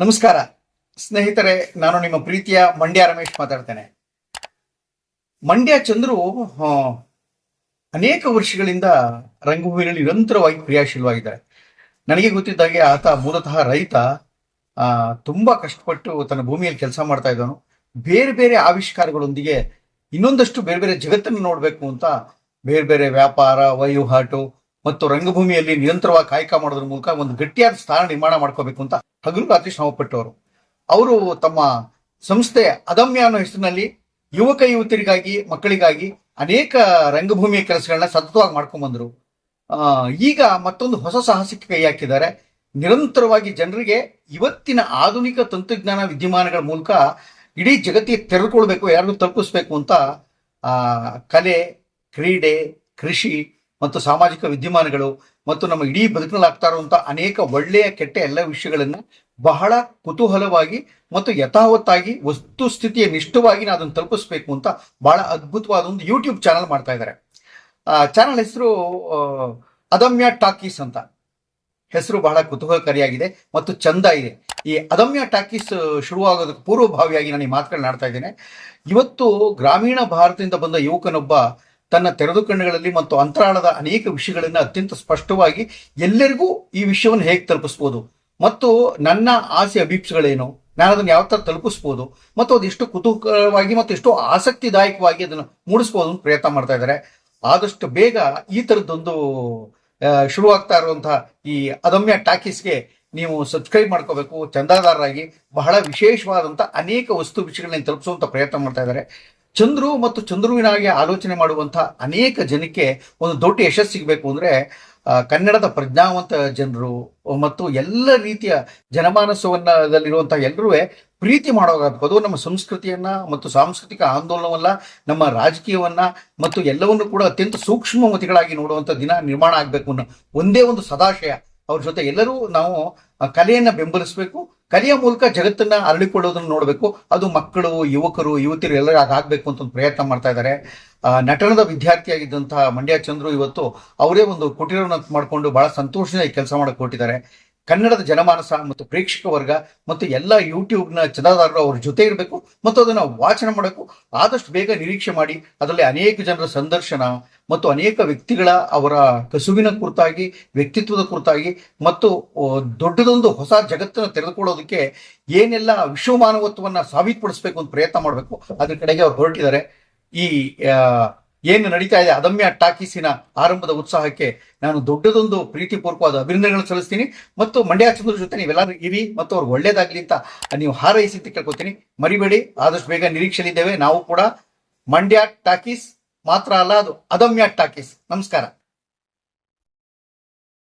ನಮಸ್ಕಾರ. ಸ್ನೇಹಿತರೆ, ನಾನು ನಿಮ್ಮ ಪ್ರೀತಿಯ ಮಂಡ್ಯ ರಮೇಶ್ ಮಾತಾಡ್ತೇನೆ. ಮಂಡ್ಯ ಚಂದ್ರು ಅನೇಕ ವರ್ಷಗಳಿಂದ ರಂಗಭೂಮಿಯಲ್ಲಿ ನಿರಂತರವಾಗಿ ಕ್ರಿಯಾಶೀಲವಾಗಿದ್ದಾರೆ. ನನಗೆ ಗೊತ್ತಿದ್ದಾಗೆ ಆತ ಮೂಲತಃ ರೈತ ತುಂಬಾ ಕಷ್ಟಪಟ್ಟು ತನ್ನ ಭೂಮಿಯಲ್ಲಿ ಕೆಲಸ ಮಾಡ್ತಾ ಇದ್ದವನು. ಬೇರೆ ಬೇರೆ ಆವಿಷ್ಕಾರಗಳೊಂದಿಗೆ ಇನ್ನೊಂದಷ್ಟು ಬೇರೆ ಬೇರೆ ಜಗತ್ತನ್ನು ನೋಡಬೇಕು ಅಂತ ಬೇರೆ ಬೇರೆ ವ್ಯಾಪಾರ, ವಹಿವಾಟು ಮತ್ತು ರಂಗಭೂಮಿಯಲ್ಲಿ ನಿರಂತರವಾಗಿ ಕಾಯಕ ಮಾಡೋದ್ರ ಮೂಲಕ ಒಂದು ಗಟ್ಟಿಯಾದ ಸ್ಥಾನ ನಿರ್ಮಾಣ ಮಾಡ್ಕೋಬೇಕು ಅಂತ ಹಗಲು ರಾತ್ರಿ ಶ್ರಮಪಟ್ಟವರು ಅವರು ತಮ್ಮ ಸಂಸ್ಥೆ ಅದಮ್ಯ ಅನ್ನೋ ಹೆಸರಿನಲ್ಲಿ ಯುವಕ ಯುವತಿಯರಿಗಾಗಿ ಮಕ್ಕಳಿಗಾಗಿ ಅನೇಕ ರಂಗಭೂಮಿಯ ಕೆಲಸಗಳನ್ನ ಸತತವಾಗಿ ಮಾಡ್ಕೊಂಡ್ ಬಂದ್ರು. ಈಗ ಮತ್ತೊಂದು ಹೊಸ ಸಾಹಸಕ್ಕೆ ಕೈ ಹಾಕಿದ್ದಾರೆ. ನಿರಂತರವಾಗಿ ಜನರಿಗೆ ಇವತ್ತಿನ ಆಧುನಿಕ ತಂತ್ರಜ್ಞಾನ ವಿದ್ಯಮಾನಗಳ ಮೂಲಕ ಇಡೀ ಜಗತ್ತಿಗೆ ತೆರೆದುಕೊಳ್ಬೇಕು, ಯಾರಿಗೂ ತಲುಪಿಸ್ಬೇಕು ಅಂತ ಕಲೆ, ಕ್ರೀಡೆ, ಕೃಷಿ ಮತ್ತು ಸಾಮಾಜಿಕ ವಿದ್ಯಮಾನಗಳು ಮತ್ತು ನಮ್ಮ ಇಡೀ ಬದುಕಿನಲ್ಲಿ ಆಗ್ತಾ ಇರುವಂತ ಅನೇಕ ಒಳ್ಳೆಯ, ಕೆಟ್ಟ ಎಲ್ಲ ವಿಷಯಗಳನ್ನ ಬಹಳ ಕುತೂಹಲವಾಗಿ ಮತ್ತು ಯಥಾವತ್ತಾಗಿ ವಸ್ತುಸ್ಥಿತಿಯ ನಿಷ್ಠವಾಗಿ ನಾನು ಅದನ್ನು ತಲುಪಿಸ್ಬೇಕು ಅಂತ ಬಹಳ ಅದ್ಭುತವಾದ ಒಂದು ಯೂಟ್ಯೂಬ್ ಚಾನಲ್ ಮಾಡ್ತಾ ಇದ್ದಾರೆ. ಚಾನಲ್ ಹೆಸರು ಅದಮ್ಯ ಟಾಕೀಸ್ ಅಂತ. ಹೆಸರು ಬಹಳ ಕುತೂಹಲಕಾರಿಯಾಗಿದೆ ಮತ್ತು ಚಂದ ಇದೆ. ಈ ಅದಮ್ಯ ಟಾಕೀಸ್ ಶುರುವಾಗೋದಕ್ಕೆ ಪೂರ್ವಭಾವಿಯಾಗಿ ನಾನು ಈ ಮಾತುಗಳನ್ನ ಆಡ್ತಾ ಇದ್ದೇನೆ. ಇವತ್ತು ಗ್ರಾಮೀಣ ಭಾರತದಿಂದ ಬಂದ ಯುವಕನೊಬ್ಬ ತನ್ನ ತೆರೆದು ಕಣ್ಣುಗಳಲ್ಲಿ ಮತ್ತು ಅಂತರಾಳದ ಅನೇಕ ವಿಷಯಗಳನ್ನು ಅತ್ಯಂತ ಸ್ಪಷ್ಟವಾಗಿ ಎಲ್ಲರಿಗೂ ಈ ವಿಷಯವನ್ನು ಹೇಗೆ ತಲುಪಿಸ್ಬೋದು? ಮತ್ತು ನನ್ನ ಆಸೆ, ಅಭೀಪ್ಸಗಳೇನು? ನಾನು ಅದನ್ನು ಯಾವ ಥರ ತಲುಪಿಸ್ಬೋದು? ಮತ್ತು ಅದು ಎಷ್ಟು ಕುತೂಹಲವಾಗಿ ಮತ್ತು ಎಷ್ಟು ಆಸಕ್ತಿದಾಯಕವಾಗಿ ಅದನ್ನು ಮೂಡಿಸ್ಬೋದು ಅಂತ ಪ್ರಯತ್ನ ಮಾಡ್ತಾ ಇದ್ದಾರೆ. ಆದಷ್ಟು ಬೇಗ ಈ ಥರದ್ದೊಂದು ಶುರುವಾಗ್ತಾ ಇರುವಂತಹ ಈ ಅದಮ್ಯ ಟಾಕೀಸ್ಗೆ ನೀವು ಸಬ್ಸ್ಕ್ರೈಬ್ ಮಾಡ್ಕೋಬೇಕು. ಚಂದಾದಾರರಾಗಿ ಬಹಳ ವಿಶೇಷವಾದಂಥ ಅನೇಕ ವಸ್ತು, ವಿಷಯಗಳನ್ನ ತಲುಪಿಸುವಂಥ ಪ್ರಯತ್ನ ಮಾಡ್ತಾ ಇದ್ದಾರೆ. ಚಂದ್ರು ಮತ್ತು ಚಂದ್ರುವಿನಾಗಿ ಆಲೋಚನೆ ಮಾಡುವಂಥ ಅನೇಕ ಜನಕ್ಕೆ ಒಂದು ದೊಡ್ಡ ಯಶಸ್ಸು ಸಿಗಬೇಕು ಅಂದರೆ ಕನ್ನಡದ ಪ್ರಜ್ಞಾವಂತ ಜನರು ಮತ್ತು ಎಲ್ಲ ರೀತಿಯ ಜನಮಾನಸವನ್ನದಲ್ಲಿರುವಂಥ ಎಲ್ಲರೂ ಪ್ರೀತಿ ಮಾಡೋದಾಗಬೇಕು. ಅದು ನಮ್ಮ ಸಂಸ್ಕೃತಿಯನ್ನು ಮತ್ತು ಸಾಂಸ್ಕೃತಿಕ ಆಂದೋಲನವನ್ನು, ನಮ್ಮ ರಾಜಕೀಯವನ್ನ ಮತ್ತು ಎಲ್ಲವನ್ನು ಕೂಡ ಅತ್ಯಂತ ಸೂಕ್ಷ್ಮಮತಿಗಳಾಗಿ ನೋಡುವಂಥ ದಿನ ನಿರ್ಮಾಣ ಆಗಬೇಕು ಅನ್ನೋ ಒಂದೇ ಒಂದು ಸದಾಶಯ. ಅವ್ರ ಜೊತೆ ಎಲ್ಲರೂ ನಾವು ಕಲೆಯನ್ನ ಬೆಂಬಲಿಸಬೇಕು. ಕಲೆಯ ಮೂಲಕ ಜಗತ್ತನ್ನ ಅರಳಿಕೊಳ್ಳೋದನ್ನ ನೋಡಬೇಕು. ಅದು ಮಕ್ಕಳು, ಯುವಕರು, ಯುವತಿಯರು ಎಲ್ಲರೂ ಆಗಬೇಕು ಅಂತ ಒಂದು ಪ್ರಯತ್ನ ಮಾಡ್ತಾ ಇದ್ದಾರೆ. ನಟನದ ವಿದ್ಯಾರ್ಥಿಯಾಗಿದ್ದಂತಹ ಮಂಡ್ಯ ಚಂದ್ರು ಇವತ್ತು ಅವರೇ ಒಂದು ಕುಟೀರವನ್ನು ಮಾಡಿಕೊಂಡು ಬಹಳ ಸಂತೋಷದಿಂದ ಈ ಕೆಲಸ ಮಾಡಕ್ಕೆ ಕೊಟ್ಟಿದ್ದಾರೆ ಕನ್ನಡದ ಜನಮಾನಸ ಮತ್ತು ಪ್ರೇಕ್ಷಕ ವರ್ಗ ಮತ್ತು ಎಲ್ಲ ಯೂಟ್ಯೂಬ್ನ ಚಂದಾದಾರರು ಅವ್ರ ಜೊತೆ ಇರಬೇಕು ಮತ್ತು ಅದನ್ನು ವಾಚನ ಮಾಡಬೇಕು. ಆದಷ್ಟು ಬೇಗ ನಿರೀಕ್ಷೆ ಮಾಡಿ, ಅದರಲ್ಲಿ ಅನೇಕ ಜನರ ಸಂದರ್ಶನ ಮತ್ತು ಅನೇಕ ವ್ಯಕ್ತಿಗಳ ಅವರ ಕಸುವಿನ ಕುರಿತಾಗಿ, ವ್ಯಕ್ತಿತ್ವದ ಕುರಿತಾಗಿ ಮತ್ತು ದೊಡ್ಡದೊಂದು ಹೊಸ ಜಗತ್ತನ್ನು ತೆರೆದುಕೊಳ್ಳೋದಕ್ಕೆ ಏನೆಲ್ಲ ವಿಶ್ವಮಾನವತ್ವವನ್ನು ಸಾಬೀತುಪಡಿಸಬೇಕು ಅಂತ ಪ್ರಯತ್ನ ಮಾಡಬೇಕು. ಅದ್ರ ಕಡೆಗೆ ಅವ್ರು ಹೊರಟಿದ್ದಾರೆ. ಈ ಏನು ನಡೀತಾ ಇದೆ, ಅದಮ್ಯ ಟಾಕೀಸಿನ ಆರಂಭದ ಉತ್ಸಾಹಕ್ಕೆ ನಾನು ದೊಡ್ಡದೊಂದು ಪ್ರೀತಿಪೂರ್ವಕವಾದ ಅಭಿನಂದನೆಗಳನ್ನು ಸಲ್ಲಿಸ್ತೀನಿ. ಮತ್ತು ಮಂಡ್ಯ ಚಂದ್ರ ಜೊತೆ ನೀವೆಲ್ಲರೂ ಇರಿ ಮತ್ತು ಅವ್ರು ಒಳ್ಳೇದಾಗ್ಲಿ ಅಂತ ನೀವು ಹಾರೈಸಿ ಅಂತ ಕೇಳ್ಕೊತೀನಿ. ಮರಿಬೇಡಿ, ಆದಷ್ಟು ಬೇಗ ನಿರೀಕ್ಷೆಯಲ್ಲಿದ್ದೇವೆ ನಾವು ಕೂಡ ಮಂಡ್ಯ ಟಾಕೀಸ್ ಮಾತ್ರ ಅಲ್ಲ ಅದು ಅದಮ್ಯ ಟಾಕೀಸ್. ನಮಸ್ಕಾರ.